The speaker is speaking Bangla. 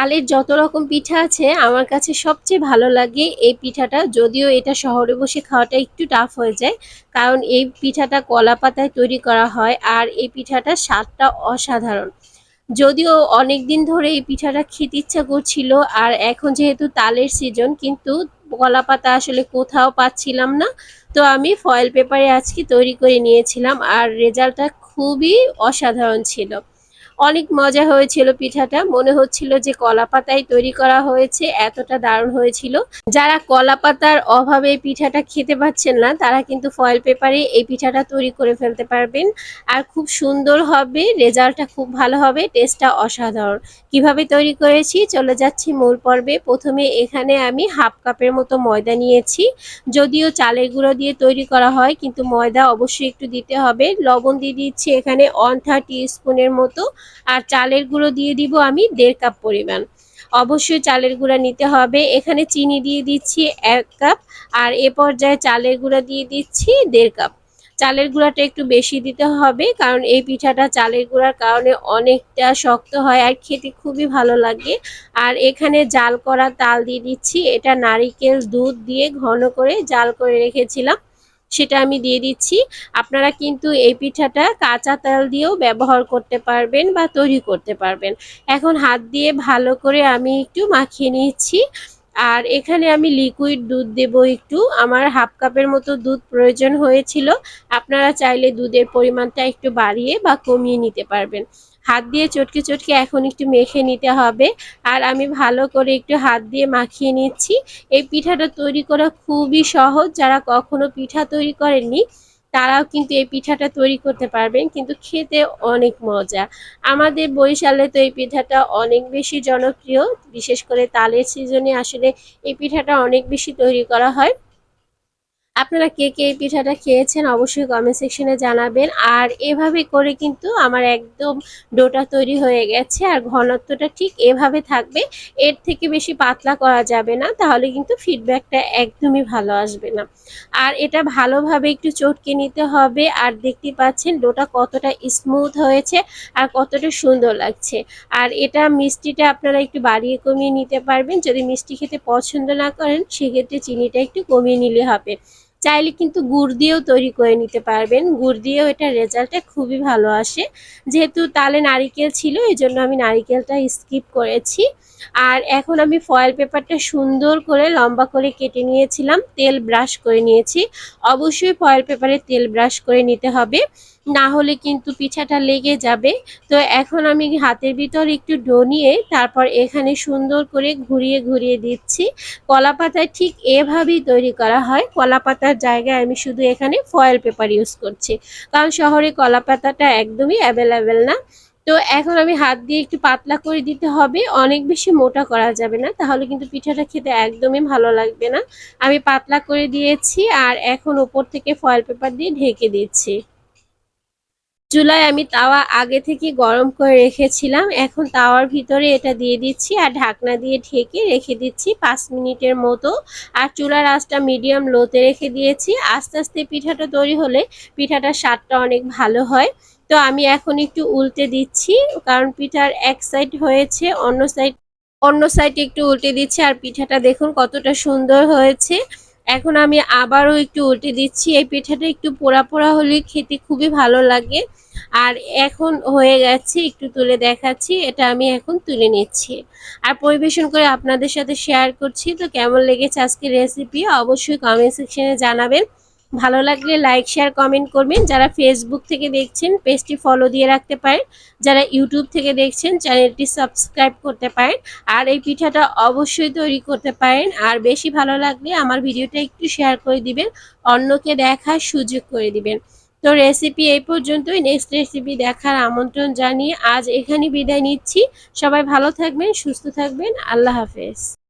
তালের যত রকম পিঠা আছে, আমার কাছে সবচেয়ে ভালো লাগে এই পিঠাটা। যদিও এটা শহরে বসে খাওয়াটা একটু টাফ হয়ে যায়, কারণ এই পিঠাটা কলা পাতায় তৈরি করা হয় আর এই পিঠাটার স্বাদটা অসাধারণ। যদিও অনেক দিন ধরে এই পিঠাটা খেতে ইচ্ছা করছিল, আর এখন যেহেতু তালের সিজন কিন্তু কলা পাতা আসলে কোথাও পাচ্ছিলাম না। তো আমি ফয়েল পেপারে আজকে তৈরি করে নিয়েছিলাম, আর রেজাল্টটা খুবই অসাধারণ ছিল। অনেক মজা হয়েছিল পিঠাটা। মনে হচ্ছিল যে কলা পাতায় তৈরি করা হয়েছে, এতটা দারুণ হয়েছিল। যারা কলা পাতার অভাবে পিঠাটা খেতে পাচ্ছেন না, তারা কিন্তু ফয়েল পেপারে এই পিঠাটা তৈরি করে ফেলতে পারবেন। আর খুব সুন্দর হবে, রেজাল্টটা খুব ভালো হবে টেস্টটা অসাধারণ। কীভাবে তৈরি করেছি? চলে যাচ্ছি মূল পর্বে। প্রথমে এখানে আমি হাফ কাপের মতো ময়দা নিয়েছি। যদিও চালের গুঁড়ো দিয়ে তৈরি করা হয়, কিন্তু ময়দা অবশ্যই একটু দিতে হবে। লবণ দিয়ে দিচ্ছি এখানে ওয়ান থার্টি স্পুনের মতো। আর চালের গুঁড়ো দিয়ে দিব আমি দেড় কাপ পরিমাণ। অবশ্যই চালের গুঁড়া নিতে হবে। এখানে চিনি দিয়ে দিচ্ছি এক কাপ আর এ পর্যায়ে চালের গুঁড়া দিয়ে দিচ্ছি দেড় কাপ। চালের গুঁড়াটা একটু বেশি দিতে হবে কারণ এই পিঠাটা চালের গুঁড়ার কারণে অনেকটা শক্ত হয় আর খেতে খুবই ভালো লাগে। আর এখানে জাল করা তাল দিয়ে দিচ্ছি। এটা নারিকেল দুধ দিয়ে ঘন করে জাল করে রেখেছিলাম। সেটা আমি দিয়ে দিচ্ছি। আপনারা কিন্তু এই পিঠাটা কাঁচা তেল দিয়েও ব্যবহার করতে পারবেন বা তৈরি করতে পারবেন। এখন হাত দিয়ে ভালো করে আমি একটু মাখিয়ে নিচ্ছি। আর এখানে আমি লিকুইড দুধ দেব একটু। আমার হাফ কাপের মতো দুধ প্রয়োজন হয়েছিল। আপনারা চাইলে দুধের পরিমাণটা একটু বাড়িয়ে বা কমিয়ে নিতে পারবেন। হাত দিয়ে চটকে চটকে এখন একটু মেখে নিতে হবে। আর আমি ভালো করে একটু হাত দিয়ে মাখিয়ে নিচ্ছি। এই পিঠাটা তৈরি করা খুবই সহজ। যারা কখনো পিঠা তৈরি করেননি, তারাও কিন্তু এই পিঠাটা তৈরি করতে পারবেন। কিন্তু খেতে অনেক মজা। আমাদের বরিশালে তো এই পিঠাটা অনেক বেশি জনপ্রিয়। বিশেষ করে তালের সিজনে আসলে এই পিঠাটা অনেক বেশি তৈরি করা হয়। আপনারা কে কে এই পিঠাটা খেয়েছেন অবশ্যই কমেন্ট সেকশনে জানাবেন। আর এভাবে করে কিন্তু আমার একদম ডোটা তৈরি হয়ে গেছে আর ঘনত্বটা ঠিক এভাবে থাকবে। এর থেকে বেশি পাতলা করা যাবে না, তাহলে কিন্তু ফিডব্যাকটা একদমই ভালো আসবে না। আর এটা ভালোভাবে একটু চটকে নিতে হবে আর দেখতে পাচ্ছেন ডোটা কতটা স্মুথ হয়েছে আর কতটা সুন্দর লাগছে। আর এটা মিষ্টিটা আপনারা একটু বাড়িয়ে কমিয়ে নিতে পারবেন। যদি মিষ্টি খেতে পছন্দ না করেন, সেক্ষেত্রে চিনিটা একটু কমিয়ে নিলে হবে। চাইলে কিন্তু গুড় দিয়েও তৈরি করে নিতে পারবেন। গুড় দিয়েও এটা রেজাল্টটা খুবই ভালো আসে। যেহেতু তালে নারিকেল ছিল এই জন্য আমি নারিকেলটা স্কিপ করেছি। আর এখন আমি ফয়েল পেপারটা সুন্দর করে লম্বা করে কেটে নিয়েছিলাম, তেল ব্রাশ করে নিয়েছি। অবশ্যই ফয়েল পেপারে তেল ব্রাশ করে নিতে হবে, না হলে কিন্তু পিঠাটা লেগে যাবে। তো এখন আমি হাতের ভিতর একটু ডো নিয়ে তারপর এখানে সুন্দর করে ঘুরিয়ে ঘুরিয়ে দিচ্ছি। কলা পাতায় ঠিক এভাবেই তৈরি করা হয়। কলা পাতার জায়গায় আমি শুধু এখানে ফয়েল পেপার ইউজ করছি। কারণ শহরে কলা পাতাটা একদমই অ্যাভেলেবেল না। তো এখন আমি হাত দিয়ে একটু পাতলা করে দিতে হবে, অনেক বেশি মোটা করা যাবে না, তাহলে কিন্তু পিঠাটা খেতে একদমই ভালো লাগবে না। আমি পাতলা করে দিয়েছি আর এখন ওপর থেকে ফয়েল পেপার দিয়ে ঢেকে দিচ্ছি। চুলায় আমি তাওয়া আগে থেকে গরম করে রেখেছিলাম, এখন তাওয়ার ভিতরে এটা দিয়ে দিচ্ছি আর ঢাকনা দিয়ে ঢেকে রেখে দিচ্ছি পাঁচ মিনিটের মতো। আর চুলার আঁচটা মিডিয়াম লোতে রেখে দিয়েছি। আস্তে আস্তে পিঠাটা তৈরি হলে পিঠাটার স্বাদটা অনেক ভালো হয়। তো আমি এখন একটু উল্টে দিচ্ছি, কারণ পিঠার এক সাইড হয়েছে, অন্য সাইড অন্য সাইডে একটু উল্টে দিচ্ছি, আর পিঠাটা দেখুন কতটা সুন্দর হয়েছে। এখন আমি আবারও একটু উল্টে দিচ্ছি, এই পিঠাটা একটু পোড়া পোড়া হলে খেতে খুবই ভালো লাগে। আর এখন হয়ে গেছে, একটু তুলে দেখাচ্ছি, এটা আমি এখন তুলে নিচ্ছি। আর পরিবেশন করে আপনাদের সাথে শেয়ার করছি, তো কেমন লেগেছে আজকের রেসিপি অবশ্যই কমেন্ট সেকশনে জানাবেন। ভালো লাগলে লাইক শেয়ার কমেন্ট করবেন। যারা ফেসবুক থেকে দেখছেন পেজটি ফলো দিয়ে রাখতে পারেন। যারা ইউটিউব থেকে দেখছেন চ্যানেলটি সাবস্ক্রাইব করতে পারেন। আর এই পিঠাটা অবশ্যই তৈরি করতে পারেন। আর বেশি ভালো লাগলে আমার ভিডিওটা একটু শেয়ার করে দিবেন। অন্যকে দেখার সুযোগ করে দিবেন। তো রেসিপি এই পর্যন্তই। নেক্সট রেসিপি দেখার আমন্ত্রণ জানিয়ে আজ এখানে বিদায় নিচ্ছি। সবাই ভালো থাকবেন, সুস্থ থাকবেন। আল্লাহ হাফেজ।